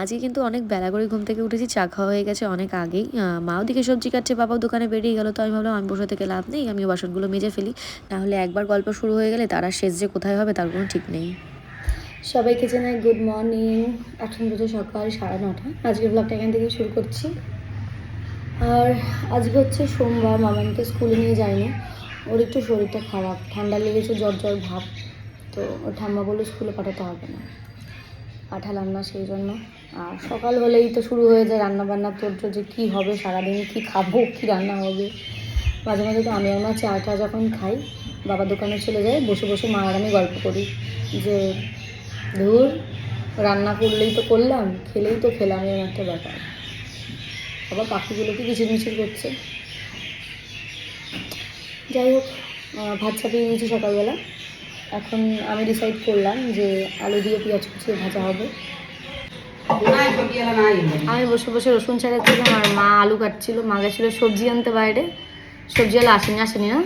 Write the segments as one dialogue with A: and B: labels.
A: আজকে কিন্তু অনেক বেলা করে ঘুম থেকে উঠেছি, চা খাওয়া হয়ে গেছে অনেক আগেই। মাও দিকে সবজি কাটছে, বাবাও দোকানে বেরিয়ে গেল, তো আমি ভাবলাম, আমি বসে থেকে লাভ নেই, আমিও বাসনগুলো মেজে ফেলি। তাহলে একবার গল্প শুরু হয়ে গেলে তারা শেষ যে কোথায় হবে তার কোনো ঠিক নেই। সবাইকে জানাই গুড মর্নিং। এখন বুঝে সকাল সাড়ে নটা। আজকে ব্লগটা এখান থেকে শুরু করছি। আর আজকে হচ্ছে সোমবার মামাকে স্কুলে নিয়ে যায়নি ওর একটু শরীরটা খারাপ, ঠান্ডা লেগেছে, জ্বর জ্বর ভাব। তো ওর ঠাম্মা বলল স্কুলে পাঠাতে হবে না। পাঠালাম না সেই জন্য। আর সকাল হলেই তো শুরু হয়ে যায় রান্না বান্না তোর যে কী হবে, সারাদিন কী খাব, কী রান্না হবে? মাঝে মাঝে তো আমি আর মা চাটা যখন খাই বাবা দোকানে চলে যাই, বসে বসে মা আর আমি গল্প করি যে, ধুর, রান্না করলেই তো করলাম, খেলেই তো খেলাম এরকম একটা ব্যাপার। আবার পাখিগুলো কি কিচিরমিচির করছে। যাই হোক ভাত চাপিয়ে নিয়েছি সকালবেলা। এখন আমি ডিসাইড করলাম যে আলু দিয়ে পেঁয়াজ কুচিয়ে ভাজা হবে। আমি বসে বসে রসুন ছাড়াচ্ছিলাম আর মা আলু কাটছিল। মা গেছিল সবজি আনতে বাইরে। সবজি আলু আসেনি আসেনি না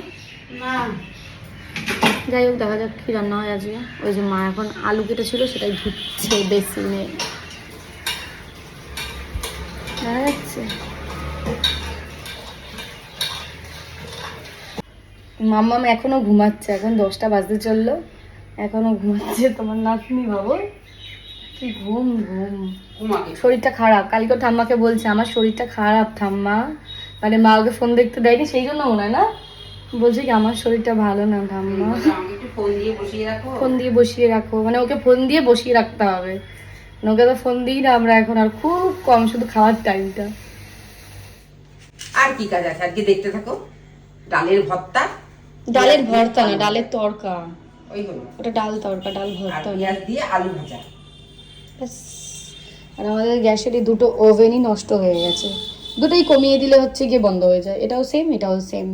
A: যাই হোক দেখা যাক কী রান্না হয় আজকে। ওই যে মা এখন আলু কেটেছিল সেটাই ধুচ্ছে বেসিনে। দেখা যাচ্ছে। মাম্মাম এখনও ঘুমাচ্ছে। এখন দশটা বাজতে চলল। এখনও ঘুমাচ্ছে তোমার নাতনি বাবু। কি ঘুম ঘুম। শরীরটা খারাপ। কালকে ঠাম্মাকে বলছে আমার শরীরটা খারাপ ঠাম্মা। মানে মা ওকে ফোন দেখতে দেয়নি সেই জন্য মনে না? বলছে কি আমার শরীরটা ভালো না ঠাম্মা। ফোন দিয়ে বসিয়ে রাখো। মানে ওকে ফোন দিয়ে বসিয়ে রাখতে হবে। মানে ওকে তো ফোন দিই না আমরা এখন আর খুব কম শুধু খাওয়ার টাইমটা
B: আর কি কাজ আছে? আজকে দেখতে থাকো। ডালের ভর্তা।
A: ডালের ভর্তা না ডালের তরকা।
B: ওই
A: ওটা ডাল তরকা ডাল ভর্তা।
B: পেঁয়াজ দিয়ে আলু ভাজা।
A: আর আমাদের গ্যাসের দুটো ওভেনই নষ্ট হয়ে গেছে। দুটোই কমিয়ে দিলে হচ্ছে গিয়ে বন্ধ হয়ে যায়। এটাও সেম এটাও সেম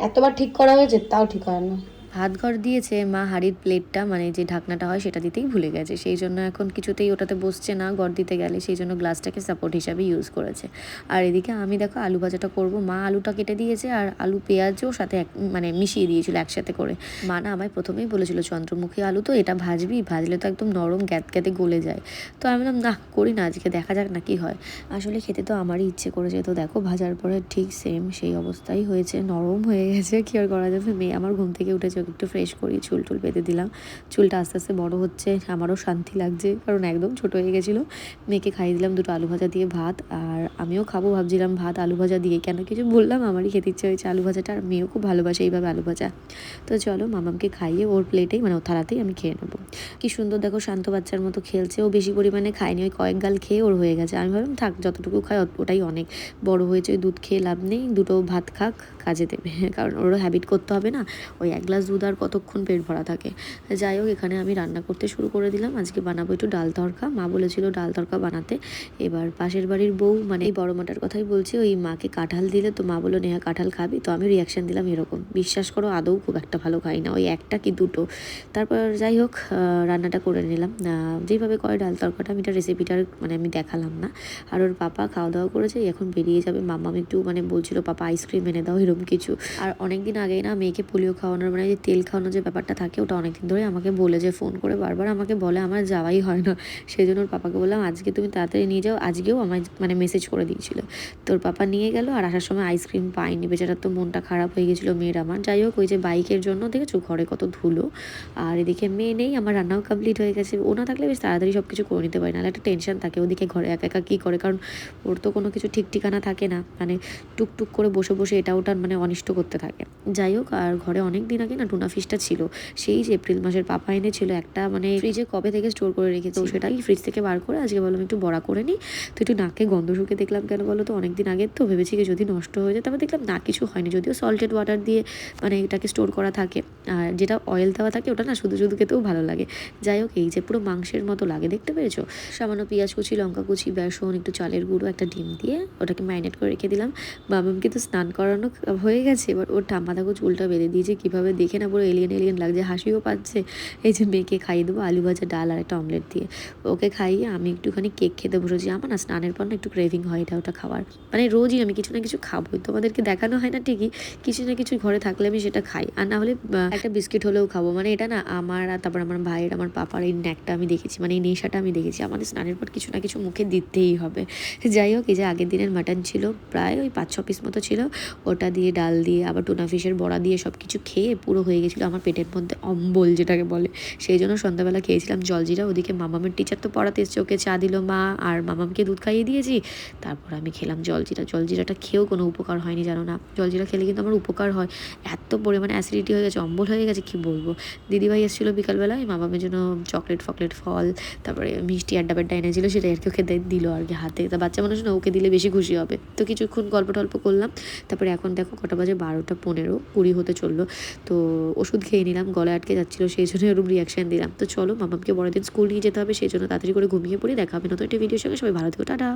A: এতবার ঠিক করা হয়েছে তাও ঠিক হয় না। ভাত ঘর দিয়েছে মা হাড়ির প্লেটটা মানে যে ঢাকনাটা হয় সেটা দিতেই ভুলে গেছে। সেই জন্য এখন কিছুতেই ওটাতে বসছে না, ঘর দিতে গেলে। সেই জন্য গ্লাসটাকে সাপোর্ট হিসাবে ইউজ করেছে। আর এদিকে আমি দেখো আলু ভাজাটা করব। মা আলুটা কেটে দিয়েছে আর আলু পেঁয়াজও সাথে এক মানে মিশিয়ে দিয়েছিল একসাথে করে। মা না আমায় প্রথমেই বলেছিল, চন্দ্রমুখী আলু তো এটা ভাজবি, ভাজলে তো একদম নরম গ্যাত গ্যাতে গলে যায়। তো আমি বললাম, না, করি না, আজকে দেখা যাক না কি হয়। আসলে খেতে তো আমারই ইচ্ছে করেছে তো দেখো ভাজার পরে ঠিক সেম সেই অবস্থাই হয়েছে, নরম হয়ে গেছে, কি আর করা যাবে? মেয়ে আমার ঘুম থেকে উঠেছে ওকে একটু ফ্রেশ করি, চুল টুল বেঁধে দিলাম। চুলটা আস্তে আস্তে বড় হচ্ছে, আমারও শান্তি লাগছে, কারণ একদম ছোট হয়ে গেছিল। মেয়েকে খাইয়ে দিলাম দুটো আলু ভাজা দিয়ে ভাত, আর আমিও খাব ভাবছিলাম ভাত, আলু ভাজা দিয়ে কেন কিছু বললাম, আমারই খেতে ইচ্ছে হয়েছে আলু ভাজাটা, আর মেয়েও খুব ভালোবাসে এইভাবে আলু ভাজা। তো চলো মামামকে খাইয়ে ওর প্লেটেই মানে ওর থালাতেই আমি খেয়ে নেব। কি সুন্দর দেখো শান্ত বাচ্চার মতো খেলছে, ও বেশি পরিমাণে খায়নি, ওই কয়েক গাল খেয়ে ওর হয়ে গেছে। আমি ভাবলাম, থাক, যতটুকু খায় ওটাই অনেক। বড় হয়েছে, দুধ খেয়ে লাভ নেই, দুটো ভাত খাক, কাজে দেবে। কারণ ওরও হ্যাবিট করতে হবে না, ওই এক গ্লাস দুধ আর কতক্ষণ পেট ভরা থাকে। যাই হোক, এখানে আমি রান্না করতে শুরু করে দিলাম। আজকে বানাবো একটু ডাল তরকা। মা বলেছিল ডাল তরকা বানাতে। এবার পাশের বাড়ির বউ মানে এই বড় মাটার কথাই বলছি, ওই মাকে কাঁঠাল দিলে তো মা বলল, নেহা, কাঁঠাল খাবি? তো আমি রিয়াকশান দিলাম এরকম। বিশ্বাস করো, আদৌ খুব একটা ভালো খাই না। ওই একটা কি দুটো। তারপর যাই হোক রান্নাটা করে নিলাম। যেভাবে করে ডাল তরকাটা, আমি এটা রেসিপিটার মানে আমি দেখালাম না। আর ওর পাপা খাওয়া দাওয়া করেছে এখন বেরিয়ে যাবে। মাম্মা একটু মানে বলছিল, পাপা আইসক্রিম এনে দাও এরকম কিছু। আর অনেক দিন আগেই না, মেয়েকে পোলিও খাওয়ানোর মানে তেল খাওয়ানো যে ব্যাপারটা থাকে, ওটা অনেকদিন ধরে আমাকে বলে যে, ফোন করে বারবার আমাকে বলে, আমার যাওয়াই হয় না। সেই জন্য ওর পাপাকে বললাম, আজকে তুমি তাড়াতাড়ি নিয়ে যাও। আজকেও আমায় মানে মেসেজ করে দিয়েছিল। তোর পাপা নিয়ে গেল, আর আসার সময় আইসক্রিম পাইনি বেচারার তো মনটা খারাপ হয়ে গেছিল, মেয়ের আমার। যাই হোক, ওই যে বাইকের জন্য দেখেছ, ঘরে কত ধুলো। আর এদিকে মেয়ে নেই, আমার রান্নাও কমপ্লিট হয়ে গেছে। ও না থাকলে বেশ তাড়াতাড়ি সব কিছু করে নিতে পারি, নাহলে একটা টেনশন থাকে। ওদিকে ঘরে একা একা কী করে? কারণ ওর তো কোনো কিছু ঠিক ঠিকানা থাকে না। মানে টুকটুক করে বসে বসে এটা ওটা মানে অনিষ্ট করতে থাকে। যাই হোক, আর ঘরে অনেক দিন আগে না টুনা ফিশটা ছিল। সেই যে এপ্রিল মাসের পাপা এনেছিল একটা মানে ফ্রিজে কবে থেকে স্টোর করে রেখেছে তো সেটাই ফ্রিজ থেকে বার করে আজকে বললাম একটু বড়া করে নিই তো একটু নাকে গন্ধ শুকে দেখলাম কেন বলো তো? অনেক দিন আগের তো ভেবেছি কি যদি নষ্ট হয়ে যায় তারপর দেখলাম না কিছু হয়নি। যদিও সল্টেড ওয়াটার দিয়ে মানে এটাকে স্টোর করা থাকে আর যেটা অয়েল দেওয়া থাকে ওটা না শুধু শুধু খেতেও ভালো লাগে। যাই হোক এই যে পুরো মাংসের মতো লাগে দেখতে পেরেছ? সামান্য পেঁয়াজ কুচি লঙ্কা কুচি বেসন একটু চালের গুঁড়ো একটা ডিম দিয়ে ওটাকে ম্যারিনেট করে রেখে দিলাম। বাবামকে তো স্নান করানো হয়ে গেছে এবার ওর ঠাম্মা দেখো চুলটা বেঁধে দিয়েছে কীভাবে দেখে না, পুরো এলিয়েন এলিয়েন লাগছে, হাসিও পাচ্ছে। এই যে মেয়েকে খাইয়ে দেবো, আলু ভাজা, ডাল আর একটা অমলেট দিয়ে। ওকে খাইয়ে আমি একটুখানি কেক খেতে বসেছি। আমার না, স্নানের পর না একটু ক্রেভিং হয় এটা, ওটা খাওয়ার। মানে রোজই আমি কিছু না কিছু খাবোই তোমাদেরকে দেখানো হয় না ঠিকই, কিছু না কিছু ঘরে থাকলে আমি সেটা খাই। আর না হলে একটা বিস্কিট হলেও খাব। মানে এটা না, আমার আর তারপর আমার ভাইয়ের, আমার পাপার এই ন্যাকটা আমি দেখেছি মানে এই নেশাটা আমি দেখেছি। আমাদের স্নানের পর কিছু না কিছু মুখে দিতেই হবে। যাই হোক, এই যে আগের দিনের মাটন ছিল, প্রায় ওই পাঁচ ছ পিস মতো ছিল। ওটা দিয়ে ডাল দিয়ে, আবার টুনা ফিশের বড়া দিয়ে সব কিছু খেয়ে পুরো হয়ে গেছিল আমার পেটের মধ্যে অম্বল যেটাকে বলে। সেই জন্য সন্ধ্যাবেলা খেয়েছিলাম জলজিরা ওদিকে মামামের টিচার তো পড়াতে এসছে, ওকে চা দিল মা আর মামামকে দুধ খাইয়ে দিয়েছি। তারপর আমি খেলাম জলজিরা জলজিরাটা খেয়েও কোনো উপকার হয়নি, জানো না। জলজিরা খেলে কিন্তু আমার উপকার হয়। এত পরিমাণে অ্যাসিডিটি হয়ে গেছে, অম্বল হয়ে গেছে, কি বলব? দিদিভাই এসেছিল বিকালবেলায়, মামামের জন্য চকলেট ফকলেট ফল, তারপরে মিষ্টি আড্ডা বাড্ডা এনেছিল, সেটা আর কি ওকে দিল আর কি হাতে। তা বাচ্চা মানুষ না, ওকে দিলে বেশি খুশি হবে। তো কিছুক্ষণ গল্প টল্প করলাম। তারপরে এখন দেখো কটা বাজে বারোটা পনেরো, কুড়ি হতে চলল। তো ওষুধ খেয়ে নিলাম, গলায় আটকে যাচ্ছিল, সেই জন্য এরকম রিয়াকশান দিলাম। তো চলো মামাকে বড়দিন স্কুল নিয়ে যেতে হবে, সেই জন্য তাড়াতাড়ি করে ঘুমিয়ে পড়ি, দেখা হবে নতুন একটি ভিডিওর সঙ্গে। সবাই ভালো থেকো, টাটা।